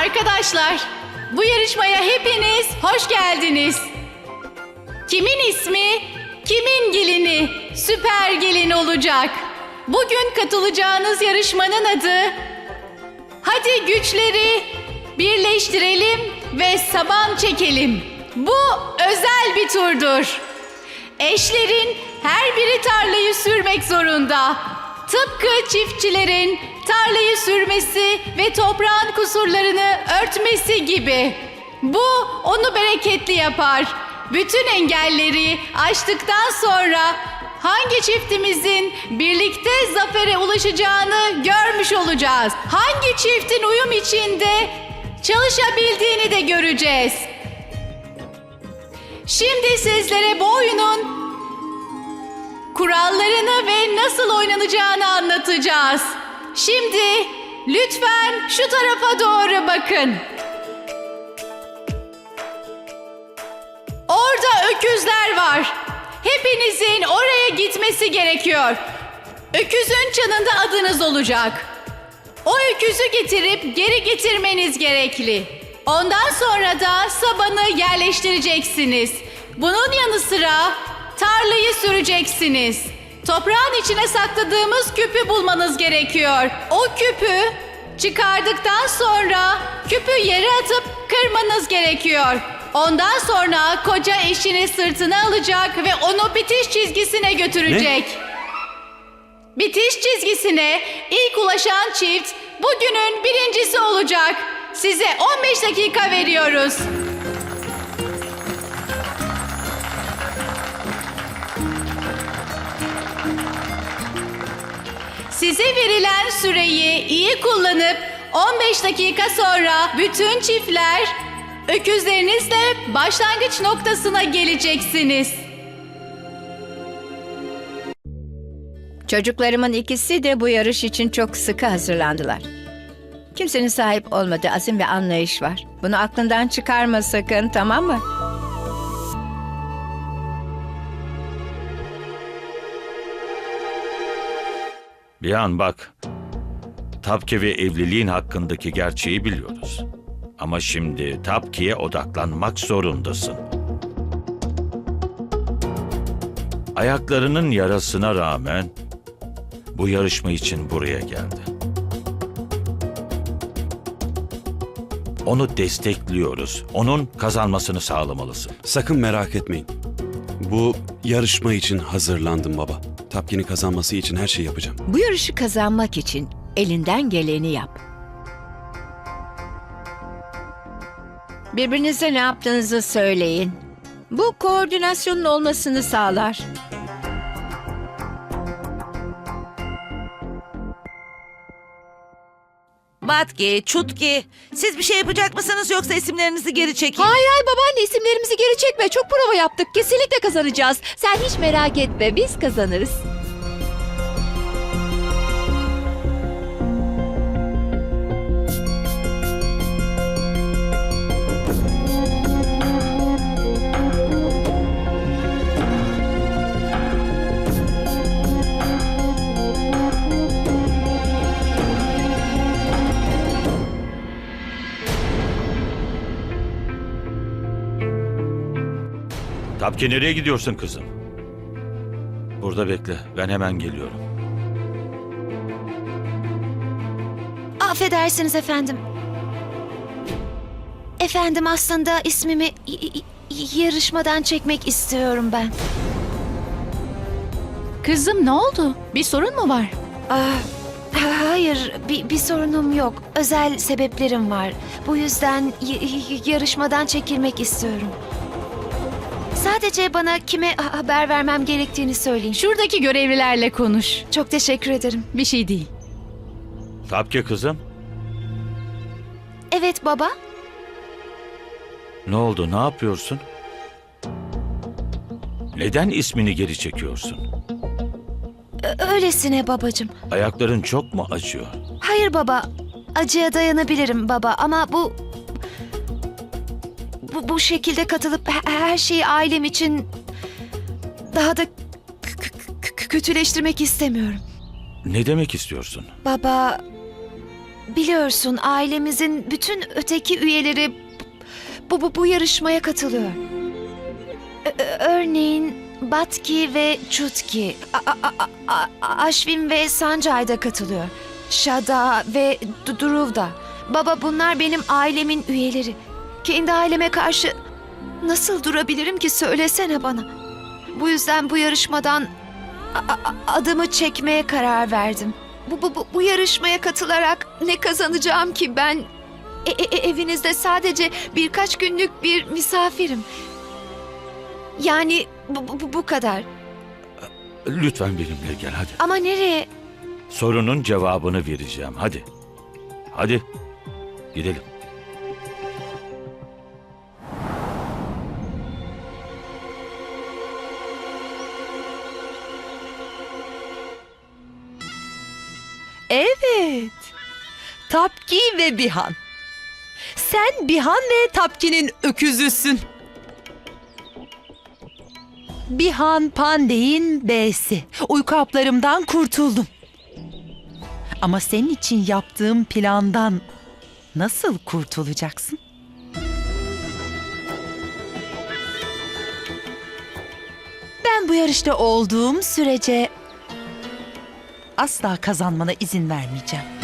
Arkadaşlar, bu yarışmaya hepiniz hoş geldiniz. Kimin ismi, kimin gelini, süper gelin olacak. Bugün katılacağınız yarışmanın adı Hadi güçleri birleştirelim ve saban çekelim. Bu özel bir turdur. Eşlerin her biri tarlayı sürmek zorunda. Tıpkı çiftçilerin tarlayı sürmesi ve toprağın kusurlarını örtmesi gibi. Bu onu bereketli yapar. Bütün engelleri aştıktan sonra hangi çiftimizin birlikte zafere ulaşacağını görmüş olacağız. Hangi çiftin uyum içinde çalışabildiğini de göreceğiz. Şimdi sizlere bu oyunun kurallarını ve nasıl oynanacağını anlatacağız. Şimdi lütfen şu tarafa doğru bakın. Orada öküzler var. Hepinizin oraya gitmesi gerekiyor. Öküzün çanında adınız olacak. O öküzü getirip geri getirmeniz gerekli. Ondan sonra da sabanı yerleştireceksiniz. Bunun yanı sıra tarlayı süreceksiniz. Toprağın içine sakladığımız küpü bulmanız gerekiyor. O küpü çıkardıktan sonra küpü yere atıp kırmanız gerekiyor. Ondan sonra koca eşini sırtına alacak ve onu bitiş çizgisine götürecek. Bitiş çizgisine ilk ulaşan çift bugünün birincisi olacak. Size 15 dakika veriyoruz. Size verilen süreyi iyi kullanıp 15 dakika sonra bütün çiftler öküzlerinizle başlangıç noktasına geleceksiniz. Çocuklarımın ikisi de bu yarış için çok sıkı hazırlandılar. Kimsenin sahip olmadığı azim ve anlayış var. Bunu aklından çıkarma sakın, tamam mı? Bir an bak. Tapki ve evliliğin hakkındaki gerçeği biliyoruz. Ama şimdi Tapki'ye odaklanmak zorundasın. Ayaklarının yarasına rağmen bu yarışma için buraya geldi. Onu destekliyoruz. Onun kazanmasını sağlamalısın. Sakın merak etmeyin. Bu yarışma için hazırlandım baba. Tapkin'i kazanması için her şeyi yapacağım. Bu yarışı kazanmak için elinden geleni yap. Birbirinize ne yaptığınızı söyleyin. Bu koordinasyonun olmasını sağlar. Batki, Çutki. Siz bir şey yapacak mısınız yoksa isimlerinizi geri çekin? Hayır hayır babaanne isimlerimizi geri çekme. Çok prova yaptık. Kesinlikle kazanacağız. Sen hiç merak etme. Biz kazanırız. Tapki nereye gidiyorsun kızım? Burada bekle. Ben hemen geliyorum. Affedersiniz efendim. Efendim aslında ismimi yarışmadan çekmek istiyorum ben. Kızım ne oldu? Bir sorun mu var? Ah, hayır bir, bir sorunum yok. Özel sebeplerim var. Bu yüzden yarışmadan çekilmek istiyorum. Sadece bana kime ha- haber vermem gerektiğini söyleyin. Şuradaki görevlilerle konuş. Çok teşekkür ederim. Bir şey değil. Tapki kızım. Evet baba. Ne oldu? Ne yapıyorsun? Neden ismini geri çekiyorsun? Ö- öylesine babacığım. Ayakların çok mu acıyor? Hayır baba. Acıya dayanabilirim baba ama bu bu, bu şekilde katılıp he- her şeyi ailem için daha da kötüleştirmek istemiyorum. Ne demek istiyorsun? Baba biliyorsun ailemizin bütün öteki üyeleri bu bu, bu yarışmaya katılıyor. Ö- örneğin Batki ve Chutki, A- A- A- A- Ashwin ve Sanjay da katılıyor. Shada ve D- Dhruv da. Baba bunlar benim ailemin üyeleri. Kendi aileme karşı nasıl durabilirim ki söylesene bana. Bu yüzden bu yarışmadan adımı çekmeye karar verdim. Bu, bu, bu, bu yarışmaya katılarak ne kazanacağım ki ben e- e- e- evinizde sadece birkaç günlük bir misafirim. Yani bu- bu, bu kadar. Lütfen benimle gel hadi. Ama nereye? Sorunun cevabını vereceğim. Hadi. Hadi. Gidelim. Tapki ve Bihan. Sen Bihan ve Tapki'nin öküzüsün. Bihan Pandey'in B'si. Uyku haplarımdan kurtuldum. Ama senin için yaptığım plandan nasıl kurtulacaksın? Ben bu yarışta olduğum sürece asla kazanmana izin vermeyeceğim.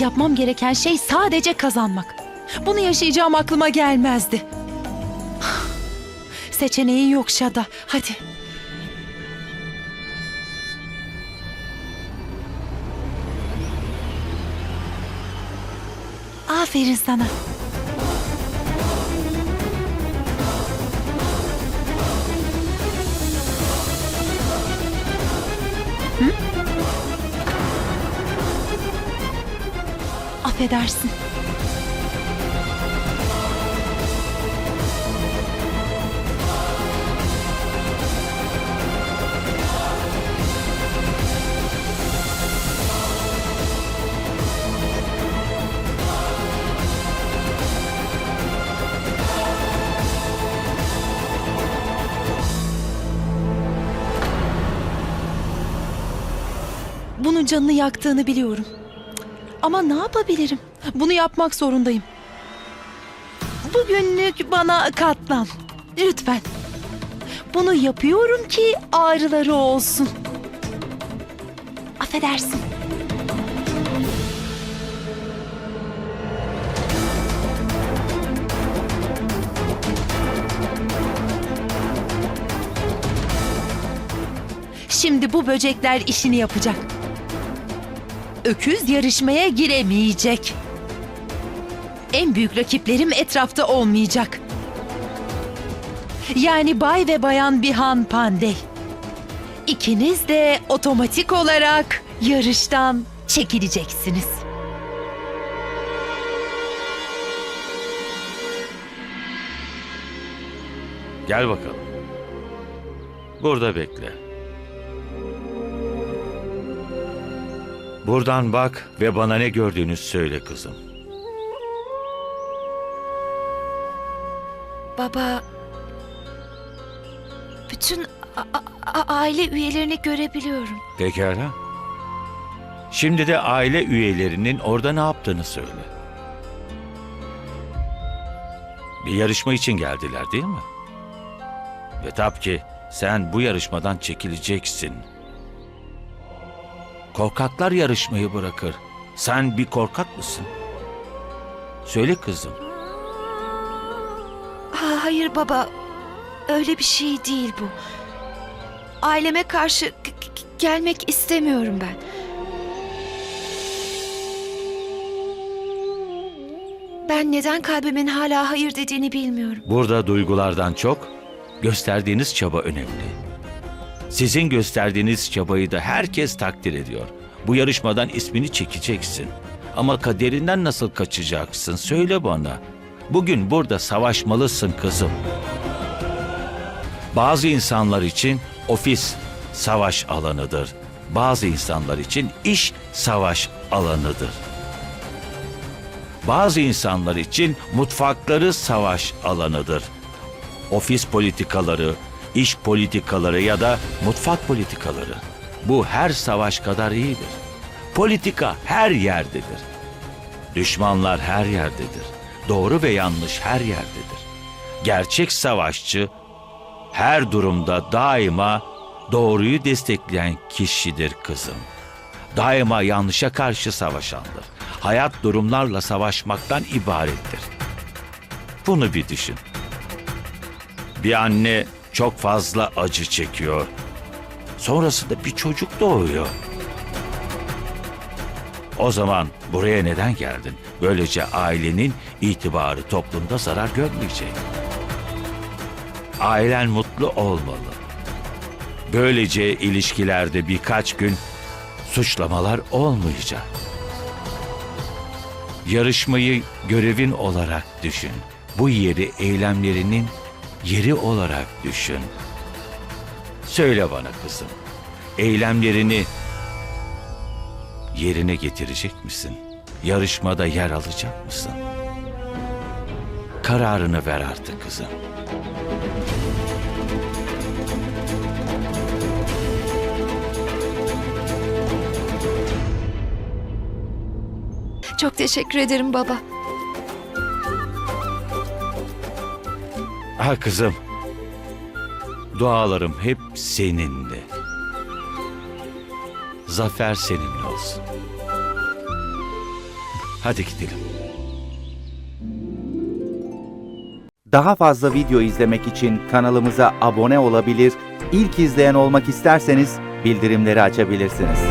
Yapmam gereken şey sadece kazanmak. Bunu yaşayacağım aklıma gelmezdi. Seçeneğin yok Şada. Hadi. Aferin sana. Affedersin. Bunun canını yaktığını biliyorum. Ama ne yapabilirim? Bunu yapmak zorundayım. Bugünlük bana katlan. Lütfen. Bunu yapıyorum ki ağrıları olsun. Affedersin. Şimdi bu böcekler işini yapacak. Öküz yarışmaya giremeyecek. En büyük rakiplerim etrafta olmayacak. Yani Bay ve Bayan Bihan Pandey. İkiniz de otomatik olarak yarıştan çekileceksiniz. Gel bakalım. Burada bekle. Buradan bak ve bana ne gördüğünü söyle kızım. Baba bütün aile üyelerini görebiliyorum. Pekala. Şimdi de aile üyelerinin orada ne yaptığını söyle. Bir yarışma için geldiler değil mi? Ve tabii ki sen bu yarışmadan çekileceksin. Korkaklar yarışmayı bırakır. Sen bir korkak mısın? Söyle kızım. Ha, hayır baba öyle bir şey değil bu. Aileme karşı gelmek istemiyorum ben. Ben neden kalbimin hala hayır dediğini bilmiyorum. Burada duygulardan çok gösterdiğiniz çaba önemli. Sizin gösterdiğiniz çabayı da herkes takdir ediyor. Bu yarışmadan ismini çekeceksin. Ama kaderinden nasıl kaçacaksın söyle bana. Bugün burada savaşmalısın kızım. Bazı insanlar için ofis savaş alanıdır. Bazı insanlar için iş savaş alanıdır. Bazı insanlar için mutfakları savaş alanıdır. Ofis politikaları, iş politikaları ya da mutfak politikaları. Bu her savaş kadar iyidir. Politika her yerdedir. Düşmanlar her yerdedir. Doğru ve yanlış her yerdedir. Gerçek savaşçı her durumda daima doğruyu destekleyen kişidir kızım. Daima yanlışa karşı savaşandır. Hayat durumlarla savaşmaktan ibarettir. Bunu bir düşün. Bir anne çok fazla acı çekiyor. Sonrasında bir çocuk doğuyor. O zaman buraya neden geldin? Böylece ailenin itibarı toplumda zarar görmeyecek. Ailen mutlu olmalı. Böylece ilişkilerde birkaç gün suçlamalar olmayacak. Yarışmayı görevin olarak düşün. Bu yeri eylemlerinin yeri olarak düşün. Söyle bana kızım. Eylemlerini yerine getirecek misin? Yarışmada yer alacak mısın? Kararını ver artık kızım. Çok teşekkür ederim baba. Ha kızım. Dualarım hep seninle. Zafer seninle olsun. Hadi gidelim. Daha fazla video izlemek için kanalımıza abone olabilir, ilk izleyen olmak isterseniz bildirimleri açabilirsiniz.